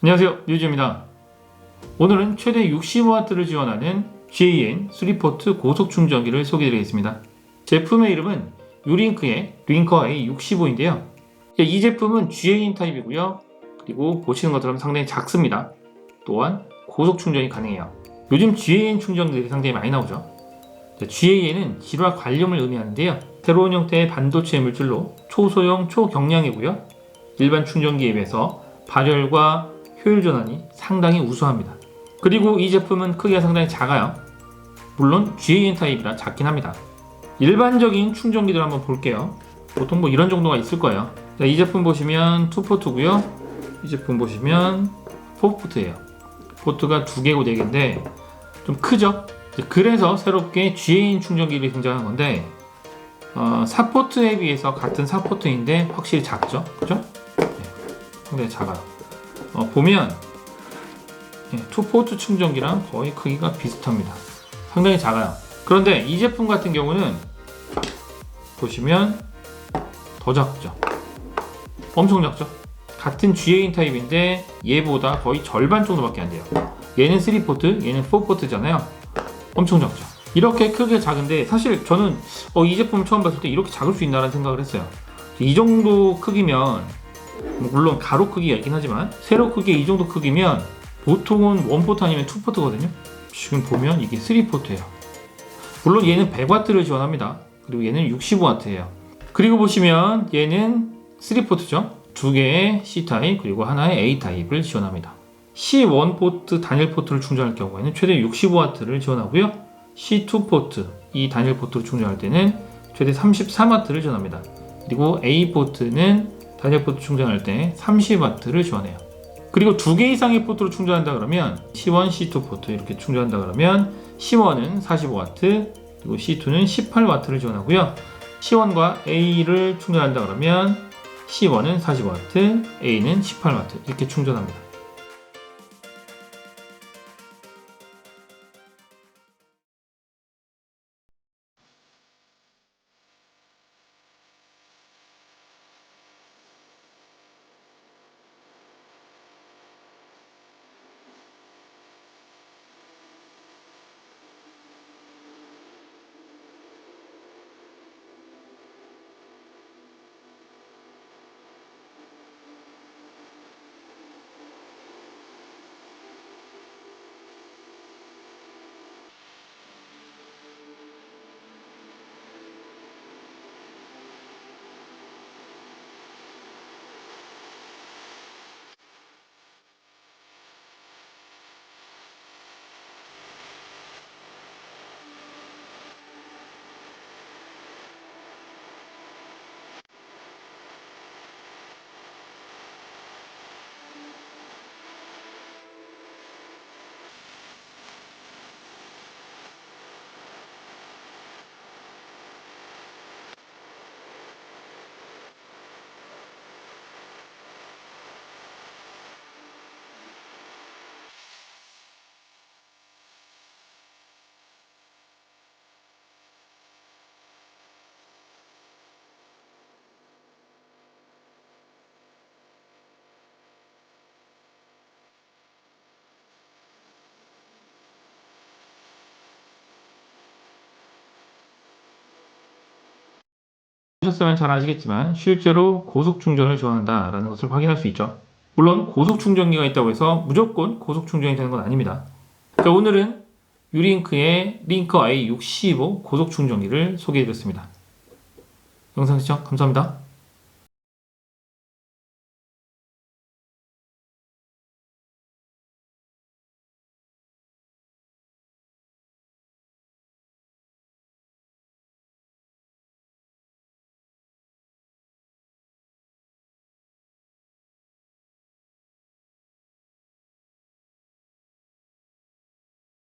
안녕하세요. 유지입니다. 오늘은 최대 60W를 지원하는 GAN 3포트 고속 충전기를 소개해드리겠습니다. 제품의 이름은 유링크의 링커 A65인데요. 이 제품은 GAN 타입이고요. 그리고 보시는 것처럼 상당히 작습니다. 또한 고속 충전이 가능해요. 요즘 GAN 충전기들이 상당히 많이 나오죠. GAN은 질화 관륨을 의미하는데요. 새로운 형태의 반도체 물질로 초소형 초경량이고요. 일반 충전기에 비해서 발열과 효율 전환이 상당히 우수합니다. 그리고 이 제품은 크기가 상당히 작아요. 물론 GAN 타입이라 작긴 합니다. 일반적인 충전기들 한번 볼게요. 보통 뭐 이런 정도가 있을 거예요. 자, 이 제품 보시면 2포트고요. 이 제품 보시면 4포트예요. 포트가 두 개고 네 개인데 좀 크죠? 그래서 새롭게 GAN 충전기를 등장한 건데 어, 4포트에 비해서 같은 4포트인데 확실히 작죠? 그죠? 네, 상당히 작아요. 어, 보면 예, 투포트 충전기랑 거의 크기가 비슷합니다. 상당히 작아요. 그런데 이 제품 같은 경우는 보시면 더 작죠. 엄청 작죠. 같은 GA인 타입인데 얘보다 거의 절반 정도밖에 안 돼요. 얘는 3포트, 얘는 4포트잖아요. 엄청 작죠. 이렇게 크게 작은데 사실 저는 어, 이 제품 처음 봤을 때 이렇게 작을 수 있나라는 생각을 했어요. 이 정도 크기면 물론 가로 크기가 있긴 하지만 세로 크기 이 정도 크기면 보통은 원포트 아니면 투포트거든요. 지금 보면 이게 3포트예요. 물론 얘는 100W를 지원합니다. 그리고 얘는 65W예요. 그리고 보시면 얘는 3포트죠. 두 개의 C타입 그리고 하나의 A타입을 지원합니다. C1 포트 단일 포트를 충전할 경우에는 최대 65W를 지원하고요. C2 포트 이 단일 포트를 충전할 때는 최대 33W를 지원합니다. 그리고 A 포트는 단일 포트 충전할 때 30W를 지원해요. 그리고 두 개 이상의 포트로 충전한다 그러면 C1, C2 포트 이렇게 충전한다 그러면 C1은 45W 그리고 C2는 18W를 지원하고요. C1과 A를 충전한다 그러면 C1은 40W, A는 18W 이렇게 충전합니다. 보셨으면 잘 아시겠지만 실제로 고속 충전을 지원한다라는 것을 확인할 수 있죠. 물론 고속 충전기가 있다고 해서 무조건 고속 충전이 되는 건 아닙니다. 자, 오늘은 유링크의 링커 i65 고속 충전기를 소개해드렸습니다. 영상 시청 감사합니다.